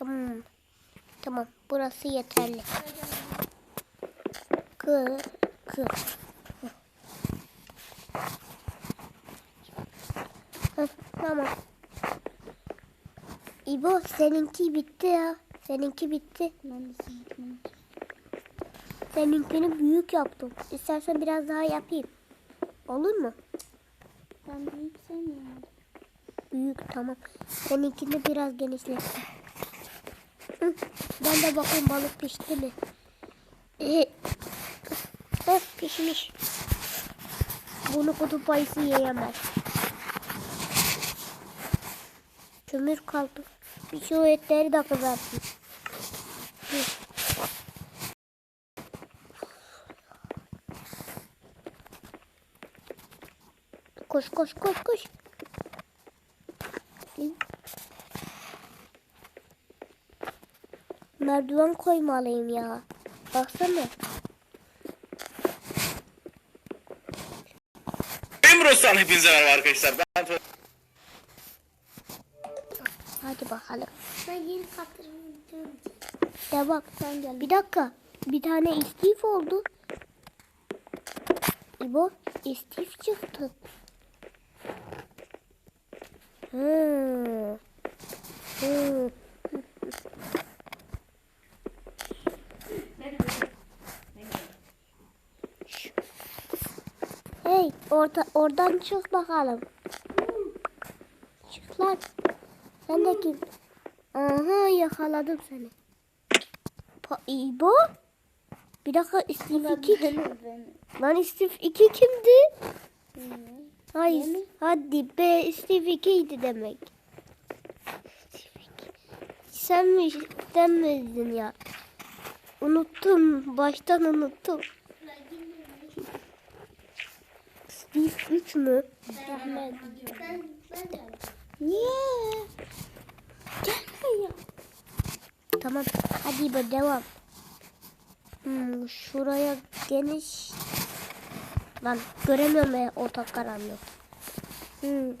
Tamam. Tamam. Burası yeterli. Kır. Kır. Tamam. İbo seninki bitti ya. Seninki bitti. Seninkini büyük yaptım. İstersen biraz daha yapayım. Olur mu? Ben büyük sevmiyorum. Büyük tamam. Seninkini biraz genişlettim. Hı, Ben de bakayım balık pişti mi? Ee, heh, pişmiş. Bunu kutup ayısı yiyemez. Kömür kaldı. Bir şu etleri de kızartayım. Koş koş koş koş. Merdiven koymalıyım ya. Baksana. Emros'tan hepinize merhaba arkadaşlar. Ben Hadi bakalım. Ben yeni kaptırdım. Ya bak sen gel. Bir dakika. Bir tane istif oldu. İbo istif çıktı. Hmm. Hmm. Hey orta, oradan çık bakalım. Çık lan. Sen de kim? Aha yakaladım seni. Pa İbo? Bir dakika istif 2 Lan istif 2 kimdi? Hayır. Hadi be istif 2 idi demek. Sen mi? Miydin ya? Unuttum. Baştan unuttum. Steve 3 mü? Ben, ben de. Niye? Gelme ya. Tamam. Hadi İbo devam. Hmm, şuraya geniş. Lan göremiyorum ya ortak karanlık. Hmm.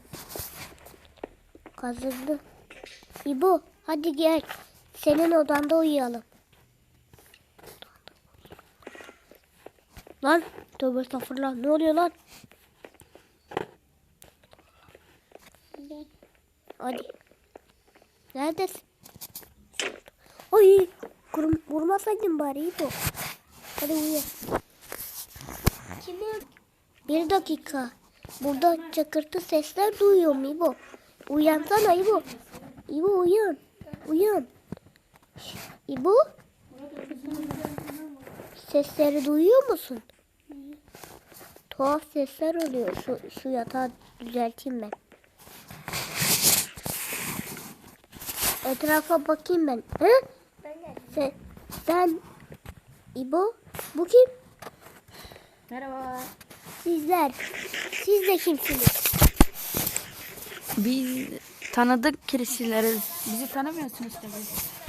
Kazıldı. İbo hadi gel. Senin odanda uyuyalım. Lan tövbe estağfurullah ne oluyor lan? Gel. Hadi. Neredesin? Ay, kurum, vurmasaydın bari iyi bu. Hadi uyu. Kimi? Bir dakika. Burada çakırtı sesler duyuyorum İbo. Uyansana İbo. İbo uyan. Uyan. İbo. Sesleri duyuyor musun? Tuhaf sesler oluyor. Şu, şu yatağı düzelteyim ben. Etrafa bakayım ben. Hı? Ben. Sen, sen İbo bu kim? Merhaba. Sizler. Siz de kimsiniz? Biz tanıdık kişileriz. Bizi tanımıyorsunuz tabii.